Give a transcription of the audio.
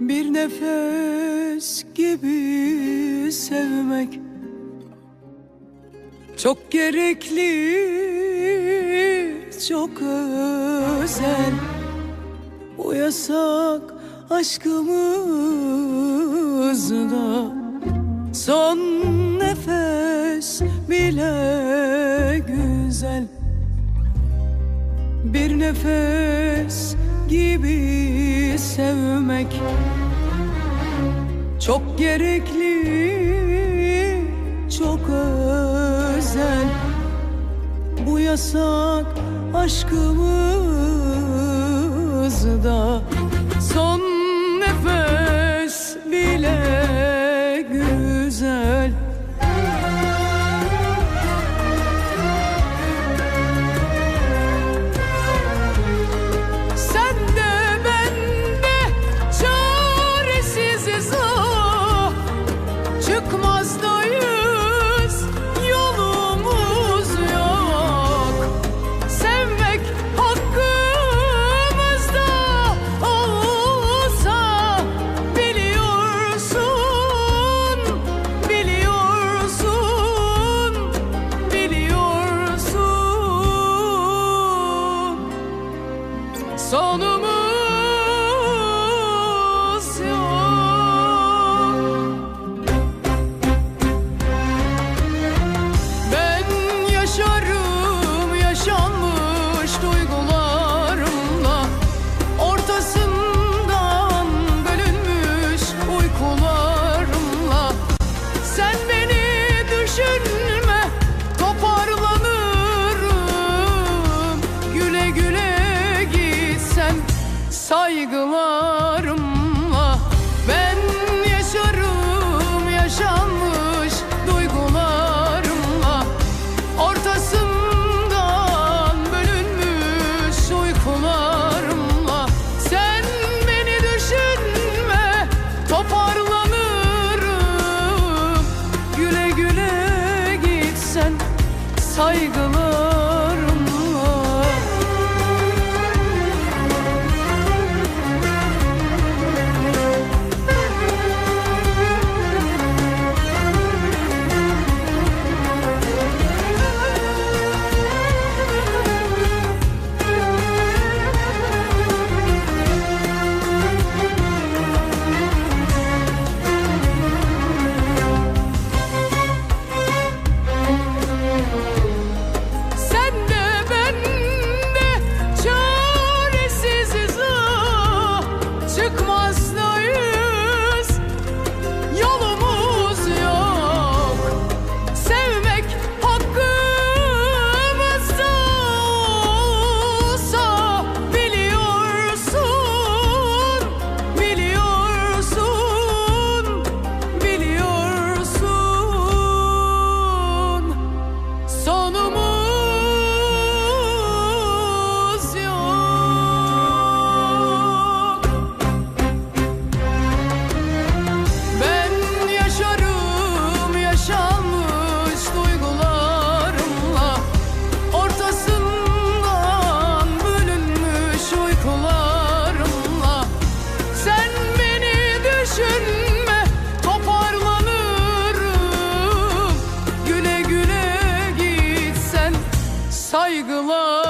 nefes gibi sevmek çok gerekli, çok özel. Bu yasak aşkımızda Son nefes bile güzel. Bir nefes gibi sevmek Çok gerekli, çok özel. Bu yasak aşkımızda Son nefes bile güzel saygılarımla Ben yaşarım yaşanmış duygularımla Ortasından bölünmüş uykularımla Sen beni düşünme toparlanırım. Güle güle gitsen saygılarımla saygılarımla